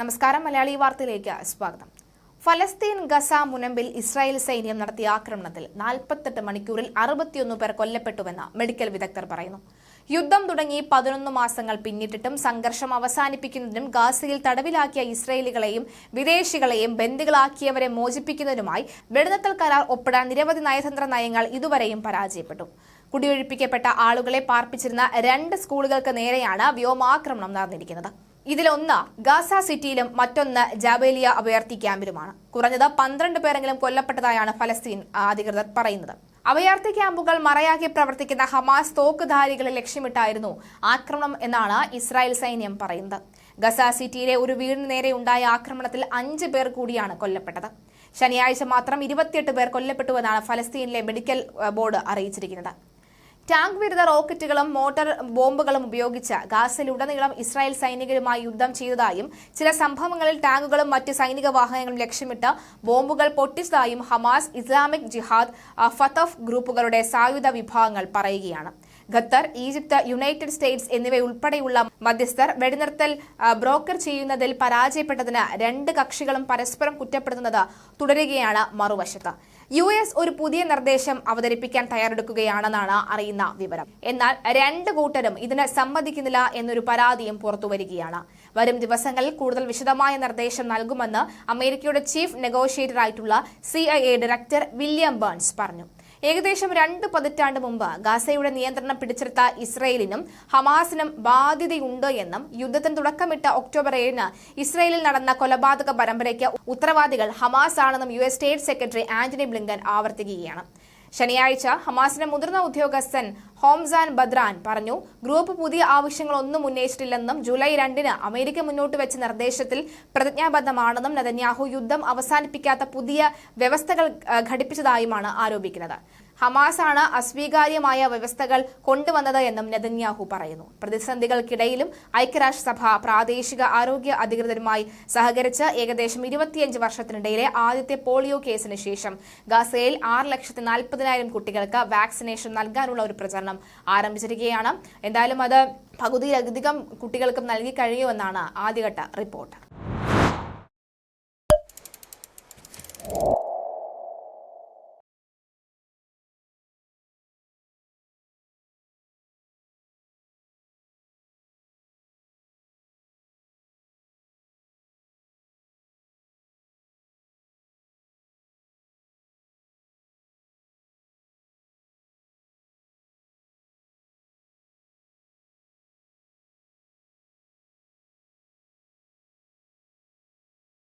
നമസ്കാരം മലയാളി വാർത്തയിലേക്ക് സ്വാഗതം. ഫലസ്തീൻ ഗസ മുനമ്പിൽ ഇസ്രായേൽ സൈന്യം നടത്തിയ ആക്രമണത്തിൽ നാൽപ്പത്തെട്ട് മണിക്കൂറിൽ അറുപത്തിയൊന്ന് പേർ കൊല്ലപ്പെട്ടുവെന്ന് മെഡിക്കൽ വിദഗ്ധർ പറയുന്നു. യുദ്ധം തുടങ്ങി പതിനൊന്ന് മാസങ്ങൾ പിന്നിട്ടിട്ടും സംഘർഷം അവസാനിപ്പിക്കുന്നതിനും ഗാസയിൽ തടവിലാക്കിയ ഇസ്രായേലികളെയും വിദേശികളെയും ബന്ദികളാക്കിയവരെ മോചിപ്പിക്കുന്നതിനുമായി വെടിനിർത്തൽ കരാർ ഒപ്പിടാൻ നിരവധി നയതന്ത്ര നയങ്ങൾ ഇതുവരെയും പരാജയപ്പെട്ടു. കുടിയൊഴിപ്പിക്കപ്പെട്ട ആളുകളെ പാർപ്പിച്ചിരുന്ന രണ്ട് സ്കൂളുകൾക്ക് നേരെയാണ് വ്യോമാക്രമണം നടന്നിരിക്കുന്നത്. ഇതിലൊന്ന് ഗാസ സിറ്റിയിലും മറ്റൊന്ന് ജാബേലിയ അഭയർത്ഥി ക്യാമ്പിലുമാണ്. കുറഞ്ഞത് പന്ത്രണ്ട് പേരെങ്കിലും കൊല്ലപ്പെട്ടതായാണ് ഫലസ്തീൻ അധികൃതർ പറയുന്നത്. അഭയാർത്ഥി ക്യാമ്പുകൾ മറയാക്കി പ്രവർത്തിക്കുന്ന ഹമാസ് തോക്കുധാരികളെ ലക്ഷ്യമിട്ടായിരുന്നു ആക്രമണം എന്നാണ് ഇസ്രായേൽ സൈന്യം പറയുന്നത്. ഗസ സിറ്റിയിലെ ഒരു വീടിന് നേരെ ഉണ്ടായ ആക്രമണത്തിൽ അഞ്ച് പേർ കൂടിയാണ് കൊല്ലപ്പെട്ടത്. ശനിയാഴ്ച മാത്രം ഇരുപത്തിയെട്ട് പേർ കൊല്ലപ്പെട്ടുവെന്നാണ് ഫലസ്തീനിലെ മെഡിക്കൽ ബോർഡ് അറിയിച്ചിരിക്കുന്നത്. ടാങ്ക് വിരുദ്ധ റോക്കറ്റുകളും മോട്ടോർ ബോംബുകളും ഉപയോഗിച്ച് ഗാസയിലുടനീളം ഇസ്രായേൽ സൈനികരുമായി യുദ്ധം ചെയ്തതായും ചില സംഭവങ്ങളിൽ ടാങ്കുകളും മറ്റ് സൈനിക വാഹനങ്ങളും ലക്ഷ്യമിട്ട് ബോംബുകൾ പൊട്ടിച്ചതായും ഹമാസ് ഇസ്ലാമിക് ജിഹാദ് ഫത്തഫ് ഗ്രൂപ്പുകളുടെ സായുധ വിഭാഗങ്ങൾ പറയുകയാണ്. ഖത്തർ ഈജിപ്ത് യുണൈറ്റഡ് സ്റ്റേറ്റ്സ് എന്നിവയുൾപ്പെടെയുള്ള മധ്യസ്ഥർ വെടിനിർത്തൽ ബ്രോക്കർ ചെയ്യുന്നതിൽ പരാജയപ്പെട്ടതിന് രണ്ട് കക്ഷികളും പരസ്പരം കുറ്റപ്പെടുത്തുന്നത് തുടരുകയാണ് മറുവശത്ത്. യു എസ് ഒരു പുതിയ നിർദ്ദേശം അവതരിപ്പിക്കാൻ തയ്യാറെടുക്കുകയാണെന്നാണ് അറിയുന്ന വിവരം. എന്നാൽ രണ്ട് കൂട്ടരും ഇതിന് സമ്മതിക്കുന്നില്ല എന്നൊരു പരാതിയും പുറത്തുവരികയാണ് വരും ദിവസങ്ങളിൽ കൂടുതൽ വിശദമായ നിർദ്ദേശം നൽകുമെന്ന് അമേരിക്കയുടെ ചീഫ് നെഗോഷിയേറ്റർ ആയിട്ടുള്ള സി ഡയറക്ടർ വില്യം ബേൺസ് പറഞ്ഞു. ഏകദേശം രണ്ട് പതിറ്റാണ്ട് മുമ്പ് ഗാസയുടെ നിയന്ത്രണം പിടിച്ചെടുത്ത ഇസ്രയേലിനും ഹമാസിനും ബാധ്യതയുണ്ട് എന്നും യുദ്ധത്തിന് തുടക്കമിട്ട ഒക്ടോബർ ഏഴിന് ഇസ്രയേലിൽ നടന്ന കൊലപാതക പരമ്പരയ്ക്ക് ഉത്തരവാദികൾ ഹമാസ് ആണെന്നും U S state secretary Antony Blinken ആവർത്തിക്കുകയാണ്. ശനിയാഴ്ച ഹമാസിന്റെ മുതിർന്ന ഉദ്യോഗസ്ഥൻ ഹോംസാൻ ബദ്രാൻ പറഞ്ഞു ഗ്രൂപ്പ് പുതിയ ആവശ്യങ്ങളൊന്നും ഉന്നയിച്ചിട്ടില്ലെന്നും ജൂലൈ രണ്ടിന് അമേരിക്ക മുന്നോട്ട് വെച്ച നിർദ്ദേശത്തിൽ പ്രതിജ്ഞാബദ്ധമാണെന്നും നെതന്യാഹു യുദ്ധം അവസാനിപ്പിക്കാത്ത പുതിയ വ്യവസ്ഥകൾ ഘടിപ്പിച്ചതായുമാണ് ആരോപിക്കുന്നത്. ഹമാസാണ് അസ്വീകാര്യമായ വ്യവസ്ഥകൾ കൊണ്ടുവന്നത് എന്നും നെതന്യാഹു പറയുന്നു. പ്രതിസന്ധികൾക്കിടയിലും ഐക്യരാഷ്ട്രസഭ പ്രാദേശിക ആരോഗ്യ അധികൃതരുമായി സഹകരിച്ച് ഏകദേശം ഇരുപത്തിയഞ്ച് വർഷത്തിനിടയിലെ ആദ്യത്തെ പോളിയോ കേസിന് ശേഷം ഗസയിൽ ആറ് ലക്ഷത്തി നാൽപ്പതിനായിരം കുട്ടികൾക്ക് വാക്സിനേഷൻ നൽകാനുള്ള ഒരു പ്രചരണം ആരംഭിച്ചിരിക്കുകയാണ്. എന്തായാലും അത് പകുതിയിലധികം കുട്ടികൾക്കും നൽകി കഴിയുമെന്നാണ് ആദ്യഘട്ട റിപ്പോർട്ട്.